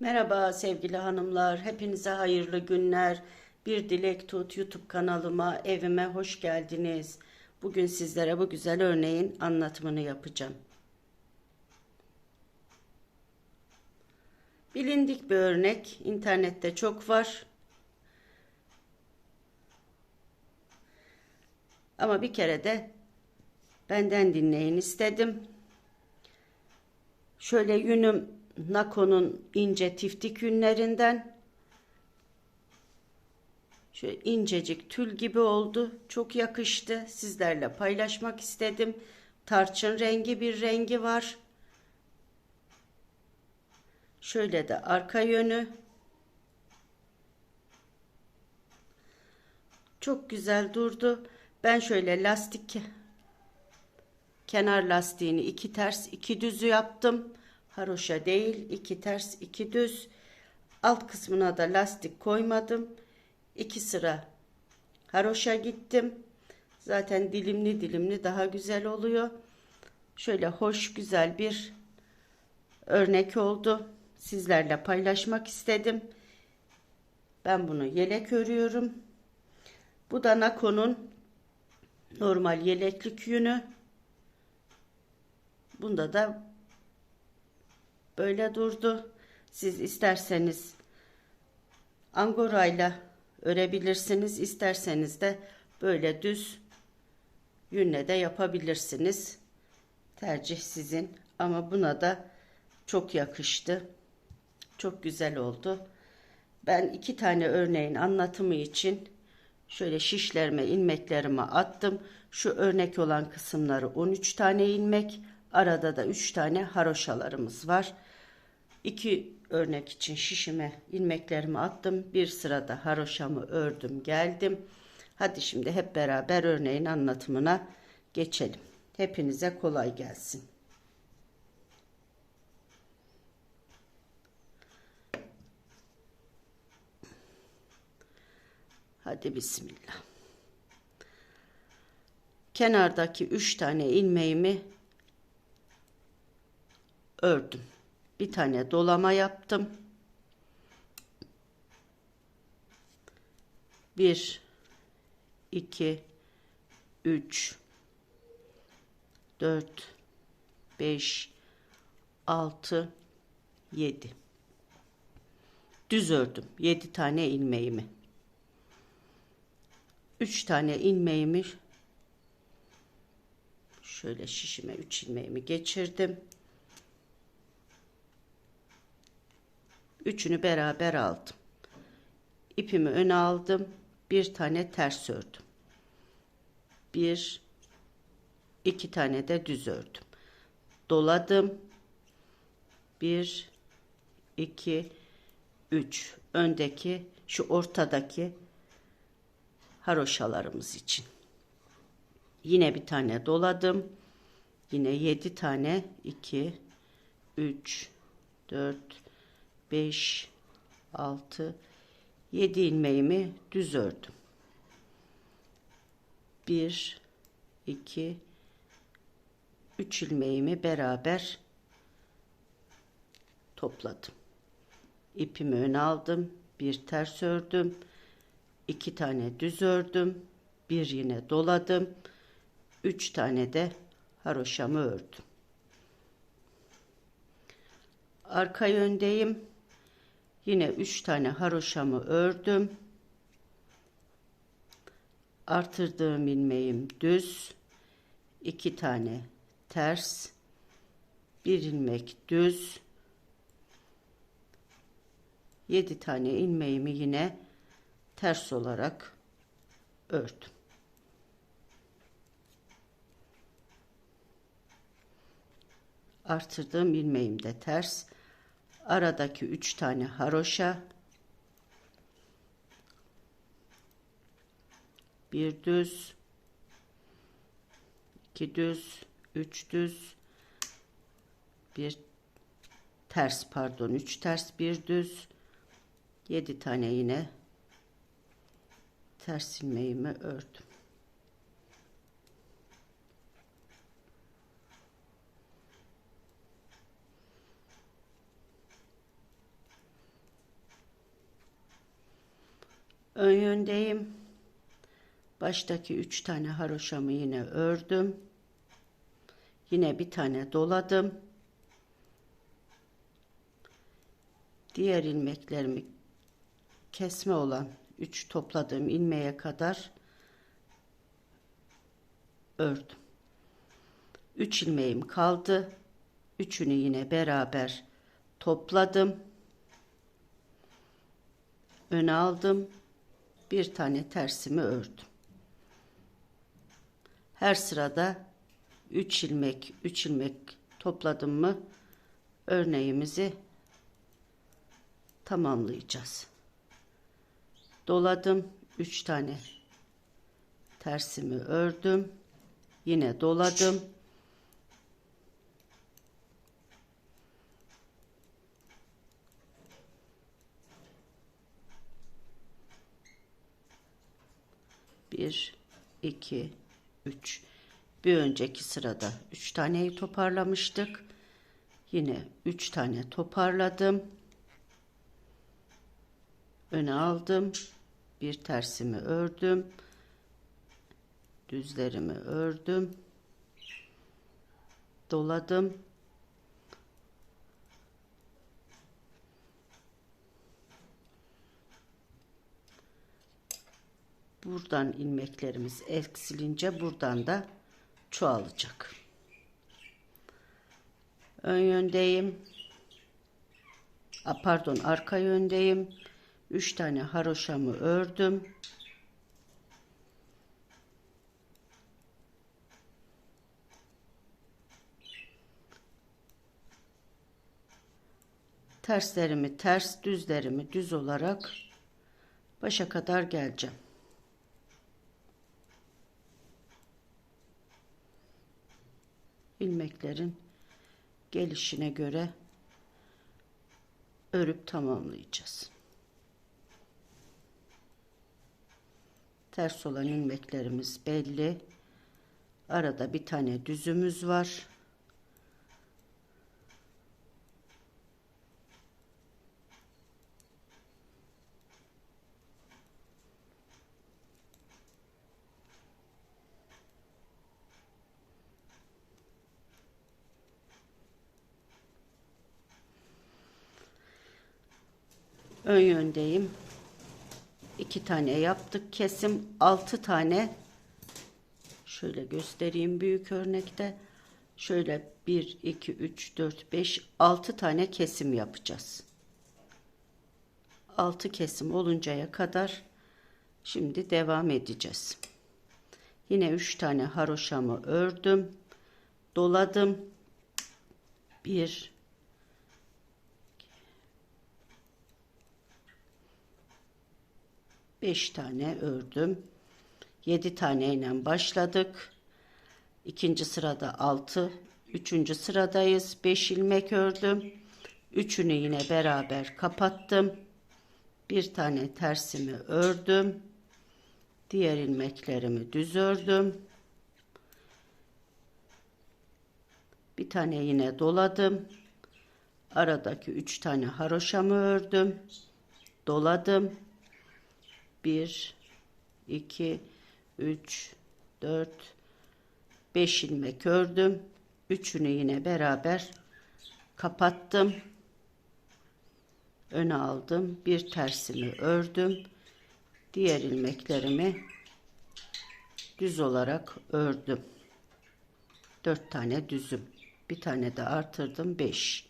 Merhaba sevgili hanımlar, hepinize hayırlı günler. Bir Dilek Tut YouTube kanalıma, evime hoş geldiniz. Bugün sizlere bu güzel örneğin anlatımını yapacağım. Bilindik bir örnek, internette çok var. Ama bir kere de benden dinleyin istedim. Şöyle yünüm Nako'nun ince tiftik yünlerinden. Şöyle incecik tül gibi oldu. Çok yakıştı. Sizlerle paylaşmak istedim. Tarçın rengi bir rengi var. Şöyle de arka yönü. Çok güzel durdu. Ben şöyle lastik kenar lastiğini iki ters iki düzü yaptım. Haroşa değil iki ters iki düz. Alt kısmına da lastik koymadım. İki sıra haroşa gittim. Zaten dilimli dilimli daha güzel oluyor. Şöyle hoş güzel bir örnek oldu. Sizlerle paylaşmak istedim. Ben bunu yelek örüyorum. Bu da Nako'nun normal yeleklik yünü. Bunda da böyle durdu. Siz isterseniz angorayla örebilirsiniz. İsterseniz de böyle düz yünle de yapabilirsiniz. Tercih sizin. Ama buna da çok yakıştı. Çok güzel oldu. Ben iki tane örneğin anlatımı için şöyle şişlerime ilmeklerimi attım. Şu örnek olan kısımları 13 tane ilmek. Arada da 3 tane haroşalarımız var. İki örnek için şişime ilmeklerimi attım. Bir sırada haroşamı ördüm geldim. Hadi şimdi hep beraber örneğin anlatımına geçelim. Hepinize kolay gelsin. Hadi bismillah. Kenardaki üç tane ilmeğimi ördüm. Bir tane dolama yaptım. Bir, iki, üç, dört, beş, altı, yedi. Düz ördüm. Yedi tane ilmeğimi. Üç tane ilmeğimi şöyle şişime üç ilmeğimi geçirdim. Üçünü beraber aldım. İpimi öne aldım. Bir tane ters ördüm. Bir, iki tane de düz ördüm. Doladım. Bir, iki, üç. Öndeki şu ortadaki haroşalarımız için. Yine bir tane doladım. Yine yedi tane. iki, üç, dört, 5 6 7 ilmeğimi düz ördüm. 1 2 3 ilmeğimi beraber topladım. İpimi öne aldım. Bir ters ördüm. iki tane düz ördüm. Bir yine doladım. Üç tane de haroşamı ördüm. Arka yöndeyim. Yine 3 tane haroşamı ördüm. Artırdığım ilmeğim düz. 2 tane ters. Bir ilmek düz. 7 tane ilmeğimi yine ters olarak ördüm. Artırdığım ilmeğim de ters aradaki üç tane haroşa. Bir düz iki düz üç düz bir ters pardon üç ters bir düz yedi tane yine. Ters ilmeğimi ördüm ön yöndeyim. Baştaki üç tane haroşamı yine ördüm. Yine bir tane doladım. Diğer ilmeklerimi kesme olan 3 topladığım ilmeğe kadar ördüm. 3 ilmeğim kaldı. Üçünü yine beraber topladım. Öne aldım. Bir tane tersimi ördüm. Her sırada 3 ilmek 3 ilmek topladım mı örneğimizi tamamlayacağız. Doladım 3 tane tersimi ördüm. Yine doladım. Bir, iki, üç. Bir önceki sırada üç taneyi toparlamıştık. Yine üç tane toparladım. Öne aldım. Bir tersimi ördüm. Düzlerimi ördüm. Doladım. Buradan ilmeklerimiz eksilince buradan da çoğalacak. Ön yöndeyim. A, pardon arka yöndeyim. 3 tane haroşamı ördüm. Terslerimi ters, düzlerimi düz olarak başa kadar geleceğim. İlmeklerin gelişine göre örüp tamamlayacağız. Ters olan ilmeklerimiz belli. Arada bir tane düzümüz var. Ön yöndeyim. İki tane yaptık. Kesim altı tane. Şöyle göstereyim büyük örnekte. Şöyle 1, 2, 3, 4, 5, 6 tane kesim yapacağız. 6 kesim oluncaya kadar şimdi devam edeceğiz. Yine 3 tane haroşamı ördüm. Doladım. 1 5 tane ördüm. 7 tane ile başladık. İkinci sırada 6. Üçüncü sıradayız. 5 ilmek ördüm. Üçünü yine beraber kapattım. Bir tane tersimi ördüm. Diğer ilmeklerimi düz ördüm. Bir tane yine doladım. Aradaki üç tane haroşamı ördüm. Doladım. 1 2 3 4 5 ilmek ördüm. Üçünü yine beraber kapattım. Öne aldım. Bir tersimi ördüm. Diğer ilmeklerimi düz olarak ördüm. 4 tane düzüm. Bir tane de artırdım. 5.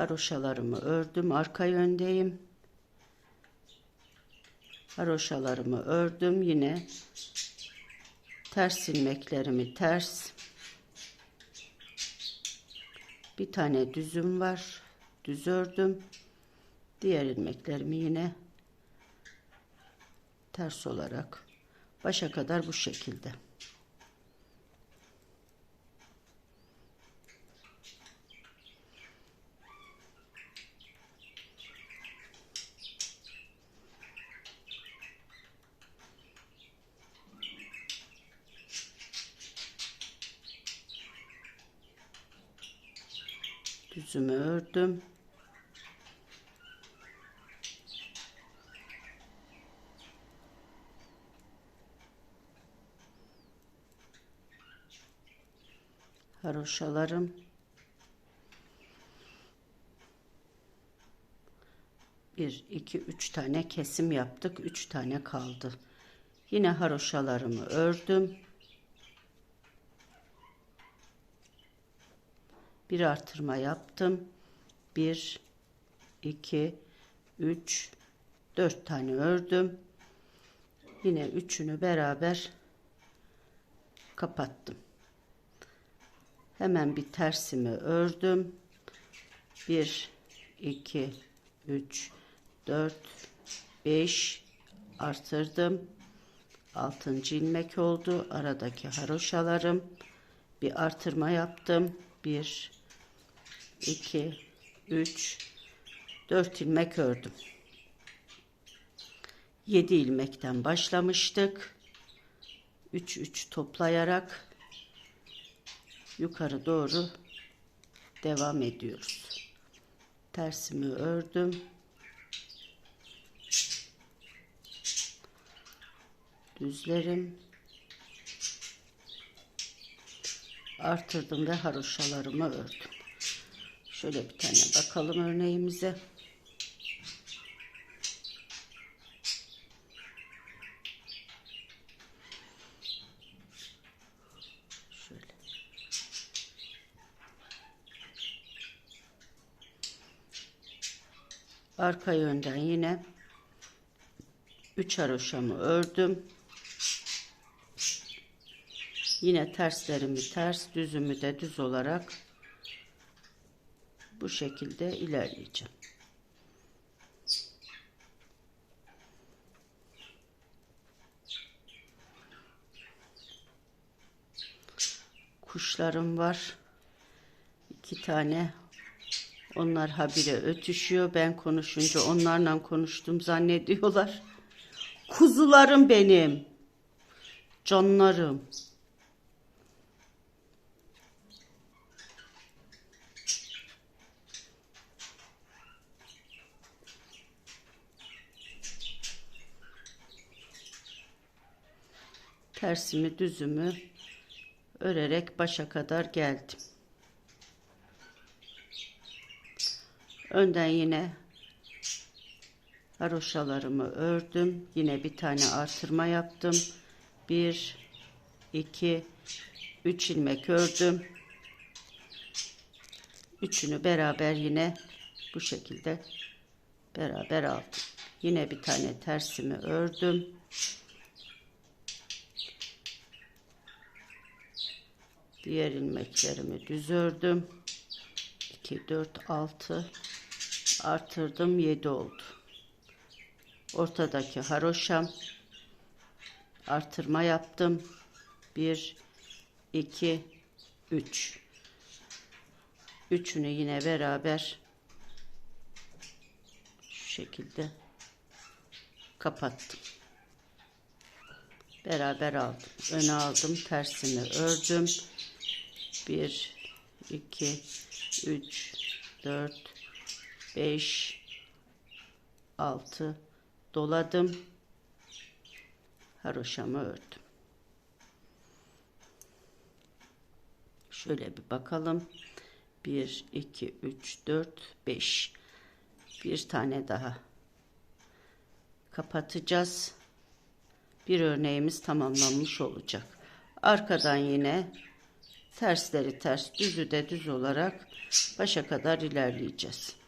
haroşalarımı ördüm arka yöndeyim. Haroşalarımı ördüm yine ters ilmeklerimi ters. Bir tane düzüm var düz ördüm. Diğer ilmeklerimi yine ters olarak başa kadar bu şekilde ördüm. Haroşalarım. Bir, iki, üç tane kesim yaptık. Üç tane kaldı. Yine haroşalarımı ördüm. Bir artırma yaptım. Bir, iki, üç, dört tane ördüm. Yine üçünü beraber kapattım. Hemen bir tersimi ördüm. 1 2 3 4 5 artırdım. 6. ilmek oldu. Aradaki haroşalarım bir artırma yaptım. 1 2 3 4 ilmek ördüm. 7 ilmekten başlamıştık. 3 3 toplayarak yukarı doğru devam ediyoruz. Tersimi ördüm. Düzlerim artırdım ve haroşalarımı ördüm. Şöyle bir tane bakalım örneğimize. Şöyle. Arka yönden yine 3 haroşamı ördüm. Yine terslerimi ters, düzümü de düz olarak şekilde ilerleyeceğim. Kuşlarım var. İki tane. Onlar habire ötüşüyor. Ben konuşunca onlarla konuştum zannediyorlar. Kuzularım benim. Canlarım. Tersimi düzümü örerek başa kadar geldim. Önden yine haroşalarımı ördüm. Yine bir tane artırma yaptım. 1 2 3 ilmek ördüm. Üçünü beraber yine bu şekilde beraber aldım. Yine bir tane tersimi ördüm. Diğer ilmeklerimi düz ördüm. 2 4 6 artırdım 7 oldu. Ortadaki haroşam artırma yaptım. 1 2 3 Üçünü yine beraber şu şekilde kapattım. Beraber aldım. Öne aldım. Tersini ördüm. 1 2 3 4 5 6 doladım. Haroşamı ördüm. Şöyle bir bakalım. 1 2 3 4 5 bir tane daha kapatacağız. Bir örneğimiz tamamlanmış olacak. Arkadan yine tersleri ters, düzü de düz olarak başa kadar ilerleyeceğiz.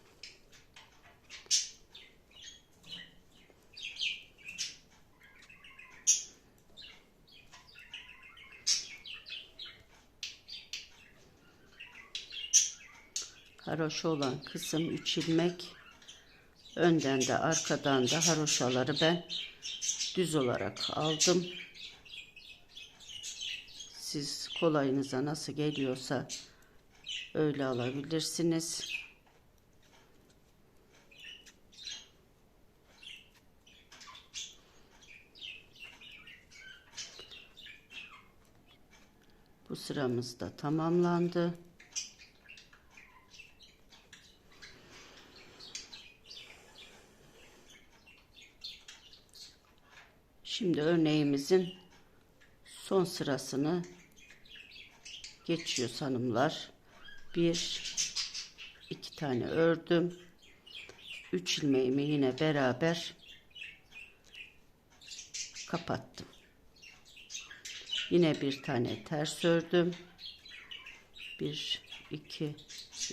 Haroşa olan kısım 3 ilmek. Önden de arkadan da haroşaları ben düz olarak aldım. Siz kolayınıza nasıl geliyorsa öyle alabilirsiniz. Bu sıramız da tamamlandı. Şimdi örneğimizin son sırasını geçiyor hanımlar. Bir, iki tane ördüm. Üç ilmeğimi yine beraber kapattım. Yine bir tane ters ördüm. 1 2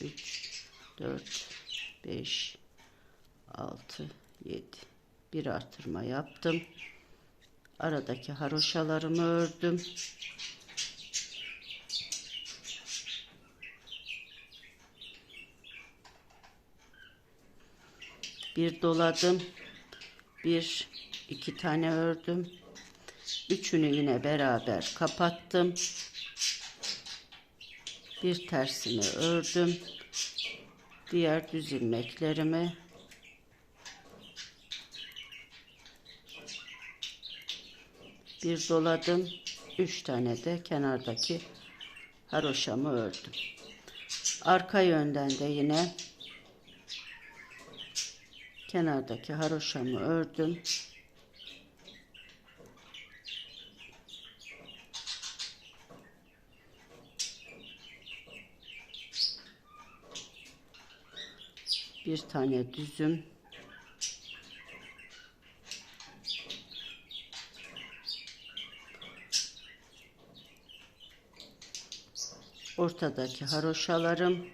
3 4 5 6 7 bir artırma yaptım. Aradaki haroşalarımı ördüm. Bir doladım. Bir iki tane ördüm. Üçünü yine beraber kapattım. Bir tersini ördüm. Diğer düz ilmeklerimi bir doladım. Üç tane de kenardaki haroşamı ördüm. Arka yönden de yine kenardaki haroşamı ördüm. bir tane düzüm ortadaki haroşalarım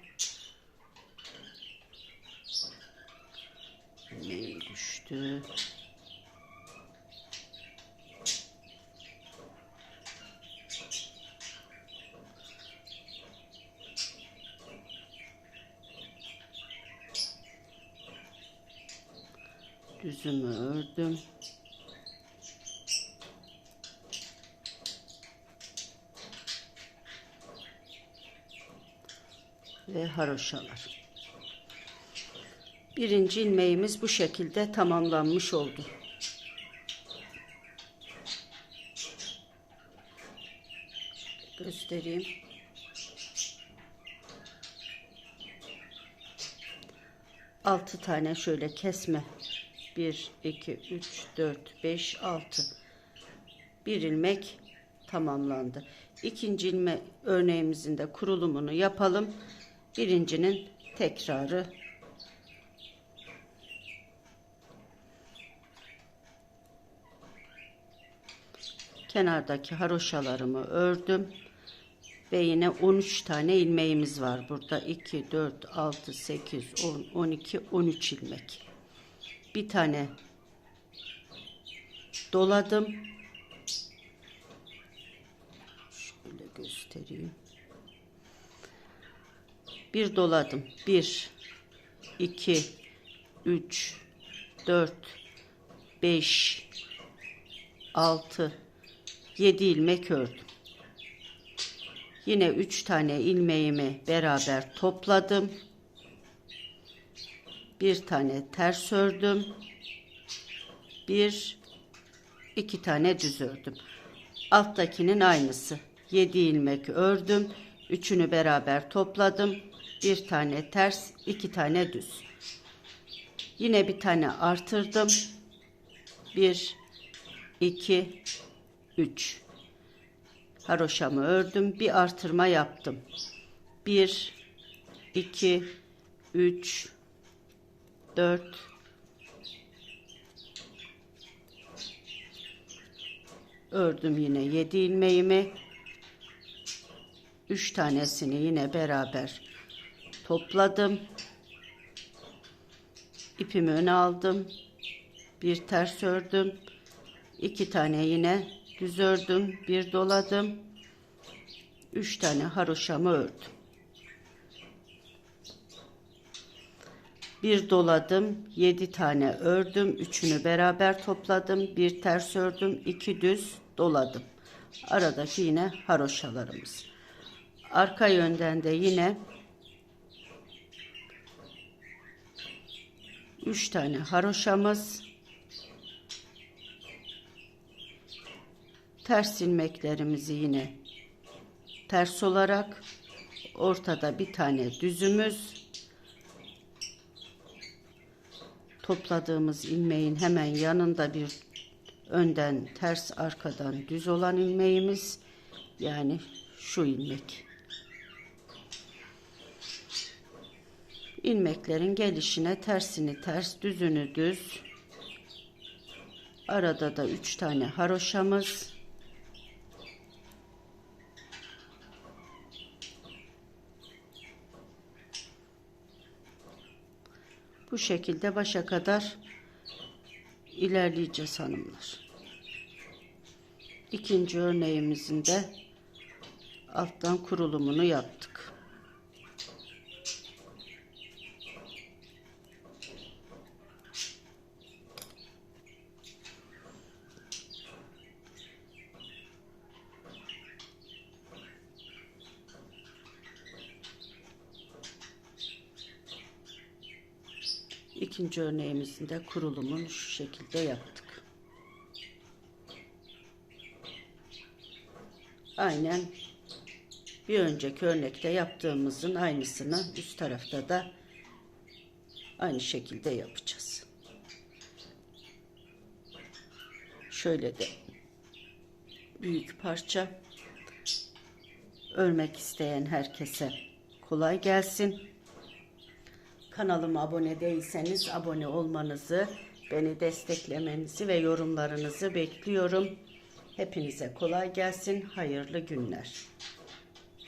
düştü düzümü ördüm. Ve haroşalar. Birinci ilmeğimiz bu şekilde tamamlanmış oldu. Göstereyim. Altı tane şöyle kesme 1, 2, 3, 4, 5, 6. Bir ilmek tamamlandı. İkinci ilme örneğimizin de kurulumunu yapalım. Birincinin tekrarı kenardaki haroşalarımı ördüm ve yine 13 tane ilmeğimiz var burada 2 4 6 8 10 12 13 ilmek bir tane doladım. Şöyle göstereyim. Bir doladım. Bir, iki, üç, dört, beş, altı, yedi ilmek ördüm. Yine üç tane ilmeğimi beraber topladım bir tane ters ördüm. Bir iki tane düz ördüm. Alttakinin aynısı. 7 ilmek ördüm. Üçünü beraber topladım. Bir tane ters, iki tane düz. Yine bir tane artırdım. Bir, iki, üç. Haroşamı ördüm. Bir artırma yaptım. Bir, iki, üç, 4 ördüm yine 7 ilmeğimi 3 tanesini yine beraber topladım ipimi öne aldım bir ters ördüm 2 tane yine düz ördüm bir doladım 3 tane haroşamı ördüm bir doladım, yedi tane ördüm, üçünü beraber topladım, bir ters ördüm, iki düz doladım. Aradaki yine haroşalarımız. Arka yönden de yine üç tane haroşamız. ters ilmeklerimizi yine ters olarak ortada bir tane düzümüz topladığımız ilmeğin hemen yanında bir önden ters arkadan düz olan ilmeğimiz yani şu ilmek. İlmeklerin gelişine tersini ters düzünü düz. Arada da üç tane haroşamız. Bu şekilde başa kadar ilerleyeceğiz hanımlar. İkinci örneğimizin de alttan kurulumunu yaptık. İkinci örneğimizin de kurulumunu şu şekilde yaptık. Aynen bir önceki örnekte yaptığımızın aynısını üst tarafta da aynı şekilde yapacağız. Şöyle de büyük parça örmek isteyen herkese kolay gelsin. Kanalıma abone değilseniz abone olmanızı, beni desteklemenizi ve yorumlarınızı bekliyorum. Hepinize kolay gelsin, hayırlı günler.